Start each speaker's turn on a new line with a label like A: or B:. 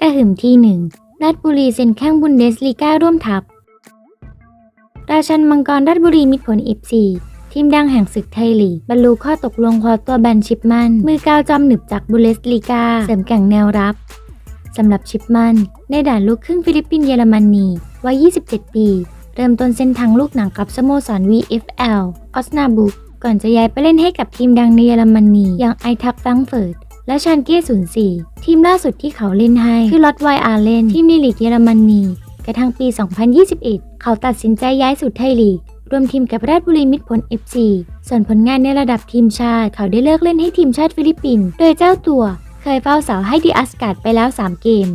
A: กระหึ่มที่หนึ่งราชบุรีเซ็นแข้งบุนเดสลีการ่วมทัพ ราชันมังกรราชบุรีมิตรผลอิฟซีทีมดังแห่งศึกไทยลีกบรรลุข้อตกลงคว้าตัวแบนชิปมัน มือก้าวจอมหนึบจากบุนเดสลีกา เสริมแก่งแนวรับสำหรับชิปมัน ในด่านลูกครึ่งฟิลิปปินส์เยอรมนีวัย 27 ปี เริ่มต้นเส้นทางลูกหนังกับสโมสร VFL ออสนาบุกก่อนจะย้ายไปเล่นให้กับทีมดังในเยอรมนีอย่างไอทักแฟรงเฟิร์ต และชันเก้04 ทีมล่าสุดที่เขาเล่นให้คือลอตไวอาร์เลนทีมในลีกเยอรมนีกระทั่งปี 2021 เขาตัดสินใจย้ายสู่ไทยลีกรวมทีมกับราชบุรีมิตรผล FC ส่วนผลงานในระดับทีมชาติ เขาได้เลิกเล่นให้ทีมชาติฟิลิปปินส์โดยเจ้าตัว เคยเฝ้าเสาให้ดิอัสการ์ดไปแล้ว 3 เกม